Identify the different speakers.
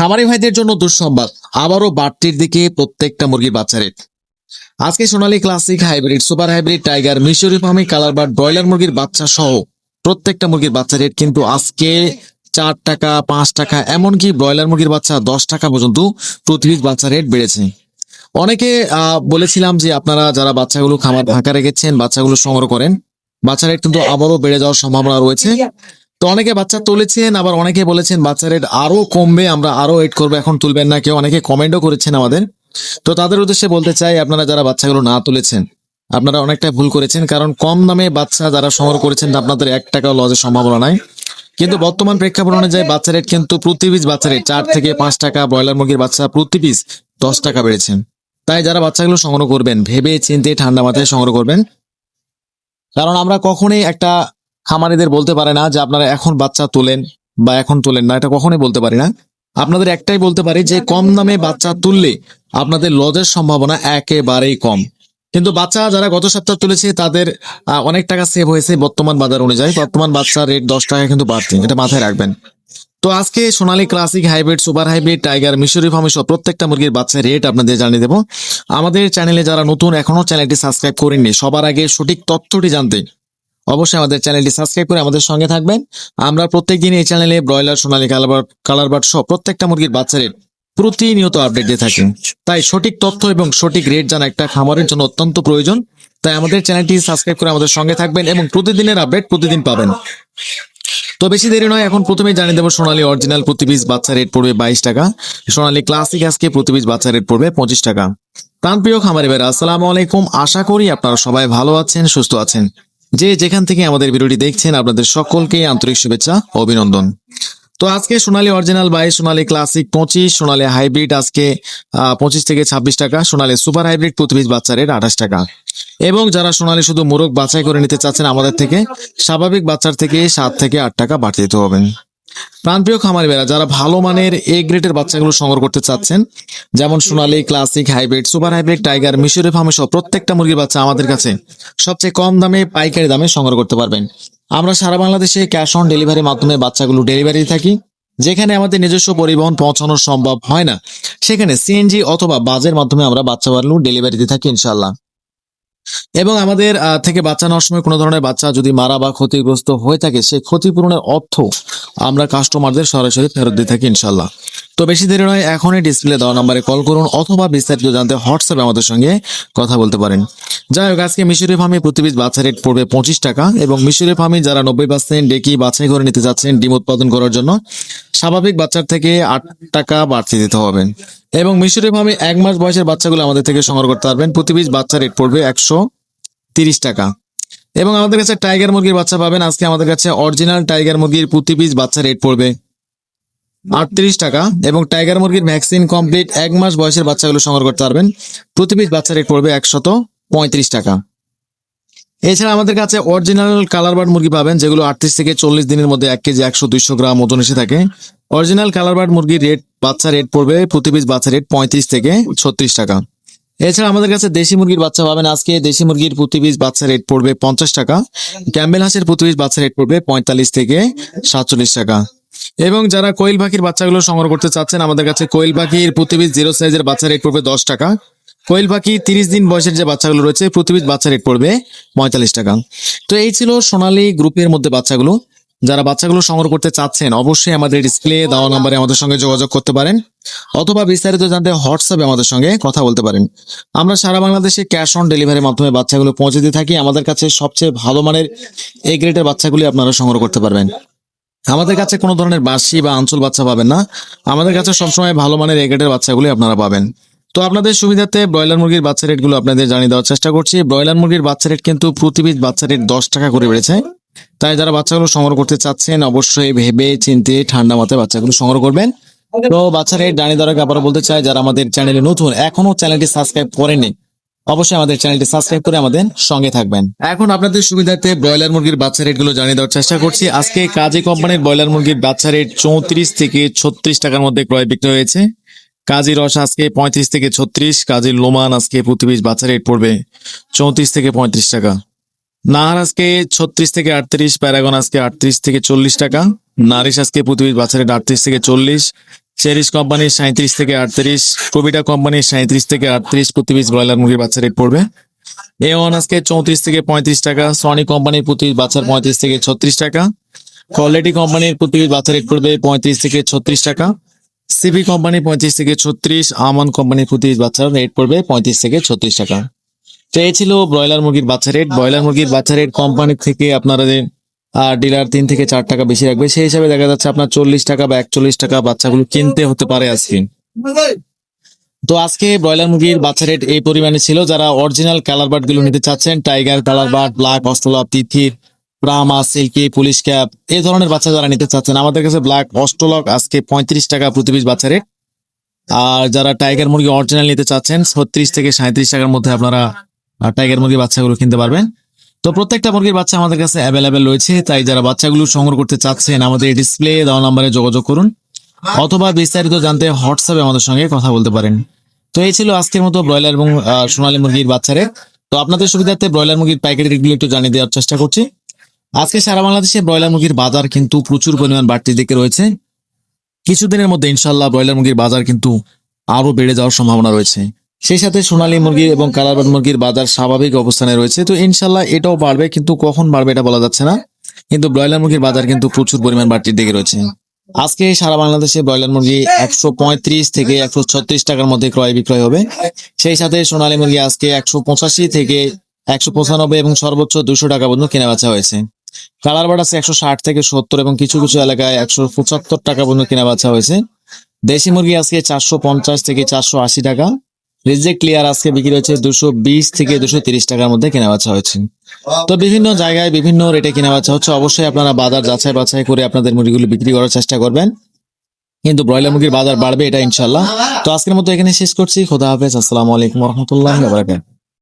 Speaker 1: খামারি ভাইদের জন্য দুঃসংবাদ। আবারও বাড়তির দিকে প্রত্যেকটা মুরগির বাচ্চা রেট আজকে Sonali classic hybrid, super hybrid, tiger, Mishri Fermi, colour bird, broiler মুরগির বাচ্চা সহ প্রত্যেকটা মুরগির বাচ্চা রেট কিন্তু আজকে চার টাকা, পাঁচ টাকা, এমনকি ব্রয়লার মুরগির বাচ্চা দশ টাকা পর্যন্ত প্রতি বাচ্চা রেট বেড়েছে। অনেকে বলেছিলাম যে আপনারা যারা বাচ্চাগুলো খামার ঢাকা রেখেছেন, বাচ্চাগুলো সংগ্রহ করেন, বাচ্চা রেট কিন্তু আবারও বেড়ে যাওয়ার সম্ভাবনা রয়েছে। তো অনেকে বাচ্চা তুলেছেন, আবার অনেকে বলেছেন বাচ্চা রেট আরও কমবে, আমরা আরও ওয়েট করব, এখন তুলবেন না, কেউ অনেকে কমেন্টও করেছেন আমাদের। তো তাদের উদ্দেশ্যে বলতে চাই, আপনারা যারা বাচ্চাগুলো না তুলেছেন, আপনারা অনেকটা ভুল করেছেন, কারণ কম দামে বাচ্চা যারা সংগ্রহ করেছেন আপনাদের এক টাকাও লজের সম্ভাবনা নাই। কিন্তু বর্তমান প্রেক্ষাপট অনুযায়ী বাচ্চা রেট কিন্তু প্রতি পিস বাচ্চা রেট চার থেকে পাঁচ টাকা, ব্রয়লার মুরগির বাচ্চা প্রতি পিস দশ টাকা বেড়েছেন তাই যারা বাচ্চাগুলো সংগ্রহ করবেন ভেবে চিন্তে ঠান্ডা মাথায় সংগ্রহ করবেন। কারণ আমরা কখনোই একটা খামারিদের বলতে পারে না যে আপনারা এখন বাচ্চা তোলেন বা এখন তোলেন না, এটা কখনোই বলতে পারি না। আপনাদের একটাই বলতে পারি যে কম দামে বাচ্চা তুললে আপনাদের লজের সম্ভাবনা একেবারেই কম। কিন্তু বাচ্চা যারা গত সপ্তাহ তুলেছে, তাদের অনেক টাকা সেভ হয়েছে বর্তমান বাজার অনুযায়ী। বর্তমান বাচ্চার রেট দশ টাকা কিন্তু বাড়ছে, এটা মাথায় রাখবেন। তো আজকে Sonali classic hybrid super hybrid tiger মিশরি ফার্মি সহ প্রত্যেকটা মুরগির বাচ্চার রেট আপনাদের জানিয়ে দেবো। আমাদের চ্যানেলে যারা নতুন এখনও চ্যানেলটি সাবস্ক্রাইব করেননি, সবার আগে সঠিক তথ্যটি জানতে অবশ্যই আমাদের চ্যানেলটি সাবস্ক্রাইব করে আমাদের সঙ্গে থাকবেন। আমরা প্রত্যেকদিন এই চ্যানেলে ব্রয়লার, সোনালী কালারবার্ড কালারবার্ড সহ প্রত্যেকটা মুরগির বাচ্চা রেট প্রতিনিয়ত আপডেট দিয়ে থাকি। তাই সঠিক তথ্য এবং সঠিক রেট জানা একটা খামারের জন্য অত্যন্ত প্রয়োজন। তাই আমাদের চ্যানেলটি সাবস্ক্রাইব করে আমাদের সঙ্গে থাকবেন এবং প্রতিদিনের আপডেট প্রতিদিন পাবেন। তো বেশি দেরি নয়, এখন প্রথমেই জানিয়ে দেবো সোনালী অরিজিনাল প্রতি পিস বাচ্চা রেট পড়বে বাইশ টাকা। সোনালী ক্লাসিক আজকে প্রতি পিস বাচ্চা রেট পড়বে পঁচিশ টাকা। প্রাণপ্রিয় খামারি ভাইরা আসসালামু আলাইকুম। আশা করি আপনারা সবাই ভালো আছেন, সুস্থ আছেন। যে যেখান থেকে আমাদের ভিডিওটি দেখছেন, আপনাদের সকলকে আন্তরিক শুভেচ্ছা অভিনন্দন। তো আজকে সোনালী অরিজিনাল বাইশ সোনালী ক্লাসিক পঁচিশ, সোনালী হাইব্রিড আজকে পঁচিশ থেকে ছাব্বিশ টাকা, সোনালী সুপার হাইব্রিড প্রতি পিস বাচ্চা রেট আঠাশ টাকা। এবং যারা সোনালী শুধু মোরগ বাছাই করে নিতে চাচ্ছেন আমাদের থেকে, স্বাভাবিক বাচ্চার থেকে সাত থেকে আট টাকা বাড়তে দিতে হবে। প্রাণপ্রিয় খামারি বেড়া যারা ভালো মানের এ গ্রেডের বাচ্চাগুলো সংগ্রহ করতে চাচ্ছেন, যেমন Sonali classic hybrid super hybrid tiger মিশরি ফার্মে সহ প্রত্যেকটা মুরগির বাচ্চা আমাদের কাছে সবচেয়ে কম দামে, পাইকারি দামে সংগ্রহ করতে পারবেন। আমরা সারা বাংলাদেশে ক্যাশ অন ডেলিভারির মাধ্যমে বাচ্চাগুলো ডেলিভারি থাকি, যেখানে আমাদের নিজস্ব পরিবহন পৌঁছানো সম্ভব হয় না। সেখানে সিএনজি অথবা বাজের মাধ্যমে আমরা বাচ্চাগুলো ডেলিভারি দিয়ে থাকি ইনশাল্লাহ এবং আমাদের থেকে বাচ্চা নেওয়ার সময় কোনো ধরনের বাচ্চা যদি মারা বা ক্ষতিগ্রস্ত হয়ে থাকে, সেই ক্ষতিপূরণের অর্থ আমরা কাস্টমারদের সরাসরি ফেরত দিয়ে থাকি ইনশাল্লাহ তো বেশি দেরি নয়, এখনই ডিসপ্লে দেওয়া নাম্বারে কল করুন অথবা বিস্তারিত জানতে হোয়াটসঅ্যাপে আমাদের সঙ্গে কথা বলতে পারেন। যাই হোক, আজকে মিশরি ফার্মে প্রতি পিস বাচ্চা রেট পড়বে পঁচিশ টাকা এবং মিশরি ফার্মে যারা নব্বই পার্সেন্ট ডেকি বাছাই করে নিতে যাচ্ছেন ডিম উৎপাদন করার জন্য, স্বাভাবিক বাচ্চার থেকে আট টাকা বাড়তি দিতে হবে। এবং মিশরি ফার্মে এক মাস বয়সের বাচ্চাগুলো আমাদের থেকে সংগ্রহ করতে পারবেন। প্রতি পিস বাচ্চা রেট পড়বে একশো তিরিশ টাকা। এবং আমাদের কাছে টাইগার মুরগির বাচ্চা পাবেন। আজকে আমাদের কাছে অরিজিনাল টাইগার মুরগির প্রতি পিস বাচ্চা রেট পড়বে আটত্রিশ টাকা এবং টাইগার মুরগির ভ্যাকসিন কমপ্লিট এক মাস বয়সের বাচ্চাগুলো সংগ্রহ করতে পারবেন। প্রতি পিস বাচ্চা রেট পড়বে একশত পঁয়ত্রিশ টাকা। এছাড়া আমাদের কাছে অরিজিনাল কালার বার্ড মুরগি পাবেন, যেগুলো আটত্রিশ থেকে চল্লিশ দিনের মধ্যে এক কেজি একশো দুইশো গ্রাম ওজন এসে থাকে। অরিজিনাল কালার বার্ড মুরগির রেট বাচ্চা রেট পড়বে, প্রতি পিস বাচ্চা রেট পঁয়ত্রিশ থেকে ছত্রিশ টাকা। এছাড়া আমাদের কাছে দেশি মুরগির বাচ্চা পাবেন আজকে। দেশি মুরগির প্রতি পিস বাচ্চা রেট পড়বে পঞ্চাশ টাকা। ক্যাম্বেল হাঁসের প্রতি পিস বাচ্চা রেট পড়বে পঁয়তাল্লিশ থেকে সাতচল্লিশ টাকা। এবং যারা কোয়েল পাখির বাচ্চাগুলো সংগ্রহ করতে চাচ্ছেন, আমাদের কাছে কোয়েল পাখির প্রতি পিস জিরো সাইজের বাচ্চা রেট পড়বে দশ টাকা। কোয়েল পাখি তিরিশ দিন বয়সের যে বাচ্চাগুলো রয়েছে প্রতি পিস বাচ্চা রেট পড়বে পঁয়তাল্লিশ টাকা। তো এই ছিল সোনালী গ্রুপের মধ্যে বাচ্চাগুলো। যারা বাচ্চাগুলো সংগ্রহ করতে চাচ্ছেন, অবশ্যই আমাদের ডিসপ্লে দেওয়া নাম্বারে আমাদের সঙ্গে যোগাযোগ করতে পারেন অথবা বিস্তারিত জানতে হোয়াটসঅ্যাপে আমাদের সঙ্গে কথা বলতে পারেন। আমরা সারা বাংলাদেশে ক্যাশ অন ডেলিভারির মাধ্যমে বাচ্চাগুলো পৌঁছে দিয়ে থাকি। আমাদের কাছে সবচেয়ে ভালো মানের এ গ্রেডের বাচ্চাগুলি আপনারা সংগ্রহ করতে পারবেন। আমাদের কাছে কোনো ধরনের বাসি বা আঞ্চল বাচ্চা পাবেন না। আমাদের কাছে সবসময় ভালো মানের রেগেটের বাচ্চাগুলি আপনারা পাবেন। তো আপনাদের সুবিধাতে ব্রয়লার মুরগির বাচ্চা রেটগুলো আপনাদের জানিয়ে দেওয়ার চেষ্টা করছি। ব্রয়লার মুরগির বাচ্চা রেট কিন্তু প্রতি পিস বাচ্চা রেট দশ টাকা করে বেড়েছে। তাই যারা বাচ্চাগুলো সংগ্রহ করতে চাচ্ছেন, অবশ্যই ভেবে চিন্তে ঠান্ডা মাথায় বাচ্চাগুলো সংগ্রহ করবেন। তো বাচ্চা রেট জানিয়ে দেওয়ার আগে আবারও বলতে চাই, যারা আমাদের চ্যানেলে নতুন, এখনও চ্যানেলটি সাবস্ক্রাইব করেনি অবশ্যই আমাদের চ্যানেলটি সাবস্ক্রাইব করে আমাদের সঙ্গে থাকবেন। এখন আপনাদের সুবিধার্থে ব্রয়লার মুরগির বাচ্চা রেটগুলো জানিয়ে দেওয়ার চেষ্টা করছি। আজকে কাজী কোম্পানির ব্রয়লার মুরগির বাচ্চা রেট চৌত্রিশ থেকে ছত্রিশ টাকার মধ্যে ক্রয় বিক্রি হয়েছে। কাজী রস আজকে পঁয়ত্রিশ থেকে ছত্রিশ, কাজী লোমান আজকে প্রতি পিস বাচ্চা রেট পড়বে চৌত্রিশ থেকে পঁয়ত্রিশ টাকা। নাহার আজকে ছত্রিশ থেকে আটত্রিশ, প্যারাগন আজকে আটত্রিশ থেকে চল্লিশ টাকা। নারিশ আজকে প্রতি পিস বাচ্চা রেট আটত্রিশ থেকে চল্লিশ চেরিশ কোম্পানির সাঁত্রিশ থেকে আটত্রিশ কবিটা কোম্পানির সাঁত্রিশ থেকে আটত্রিশ প্রতি পিস ব্রয়লার মুরগির বাচ্চা রেট পড়বে। এ ওয়ান আজকে চৌত্রিশ থেকে পঁয়ত্রিশ টাকা সনি কোম্পানির প্রতি বাচ্চার পঁয়ত্রিশ থেকে ছত্রিশ টাকা কোয়ালিটি কোম্পানির প্রতি বাচ্চা রেট পড়বে পঁয়ত্রিশ থেকে ছত্রিশ টাকা সিভি কোম্পানি পঁয়ত্রিশ থেকে ছত্রিশ আমন কোম্পানির প্রতি বাচ্চার রেট পড়বে পঁয়ত্রিশ থেকে ছত্রিশ টাকা। তো এই ছিল ব্রয়লার মুরগির বাচ্চা রেট ব্রয়লার মুরগির বাচ্চা রেট কোম্পানি থেকে আপনারা যে ডিলার তিন থেকে চার টাকা বেশি রাখবে। সেই হিসাবে দেখা যাচ্ছে আপনার চল্লিশ টাকা বা একচল্লিশ টাকা বাচ্চাগুলো কিনতে হতে পারে আজকে। তো আজকে ব্রয়লার মুরগির বাচ্চা রেট এই পরিমাণে ছিল। যারা অরিজিনাল কালার বার্ডগুলো নিতে চাচ্ছেন tiger colour bird black Australorp তিথির ব্রাহ্মা সিল্কি, পুলিশ ক্যাপ এই ধরনের বাচ্চা যারা নিতে চাচ্ছেন, আমাদের কাছে ব্ল্যাক অস্ট্রোলক আজকে পঁয়ত্রিশ টাকা প্রতি পিস বাচ্চা রেট আর যারা টাইগার মুরগি অরিজিনাল নিতে চাচ্ছেন, ছত্রিশ থেকে সাঁত্রিশ টাকার মধ্যে আপনারা টাইগার মুরগির বাচ্চাগুলো কিনতে পারবেন। তো প্রত্যেকটা মুরগির বাচ্চা আমাদের কাছে অ্যাভেলেবেল রয়েছে, তাই যারা বাচ্চাগুলো সংগ্রহ করতে চাচ্ছেন, আমাদের ডিসপ্লে দেওয়া নাম্বারে যোগাযোগ করুন অথবা বিস্তারিত জানতে হোয়াটসঅ্যাপে আমাদের সঙ্গে কথা বলতে পারেন। তো এই ছিল আজকের মতো ব্রয়লার এবং সোনালী মুরগির বাচ্চারে তো আপনাদের সুবিধার্থে ব্রয়লার মুরগির পাইকারি রেটগুলো একটু জানিয়ে দেওয়ার চেষ্টা করছি। আজকে সারা বাংলাদেশে ব্রয়লার মুরগির বাজার কিন্তু প্রচুর পরিমাণ বাড়তির দিকে রয়েছে। কিছুদিনের মধ্যে ইনশাল্লাহ ব্রয়লার মুরগির বাজার কিন্তু আরও বেড়ে যাওয়ার সম্ভাবনা রয়েছে। সেই সাথে সোনালী মুরগি এবং কালারবাদ মুরগির বাজার স্বাভাবিক অবস্থানে রয়েছে। তো ইনশাল্লাহ এটাও বাড়বে, কিন্তু কখন বাড়বে এটা বলা যাচ্ছে না। কিন্তু ব্রয়লার মুরগির বাজার কিন্তু প্রচুর পরিমাণ বাড়তির দিকে রয়েছে। আজকে সারা বাংলাদেশে ব্রয়লার মুরগি একশো পঁয়ত্রিশ থেকে একশো ছত্রিশ টাকার মধ্যে ক্রয় বিক্রয় হবে। সেই সাথে সোনালী মুরগি আজকে একশো পঁচাশি থেকে একশো পঁচানব্বই এবং সর্বোচ্চ দুশো টাকা পর্যন্ত কেনা বেচা হয়েছে। কালার বার্ড আছে একশো ষাট থেকে সত্তর এবং কিছু কিছু এলাকায় একশো পঁচাত্তর টাকা পর্যন্ত কেনা বেচা হয়েছে। দেশি মুরগি আজকে চারশো পঞ্চাশ থেকে চারশো আশি টাকা। রিজেক্ট ক্লিয়ার আজকে বিক্রি হচ্ছে দুশো বিশ থেকে দুশো তিরিশ টাকার মধ্যে কেনা বাছা হয়েছে। তো বিভিন্ন জায়গায় বিভিন্ন রেটে কেনা বাছা হচ্ছে। অবশ্যই আপনারা বাজার যাচাই বাছাই করে আপনাদের মুরগিগুলো বিক্রি করার চেষ্টা করবেন। কিন্তু ব্রয়লার মুরগির বাজার বাড়বে এটা ইনশাল্লাহ তো আজকের মতো এখানে শেষ করছি। খোদা হাফেজ। আসসালামু আলাইকুম রহমতুল্লাহ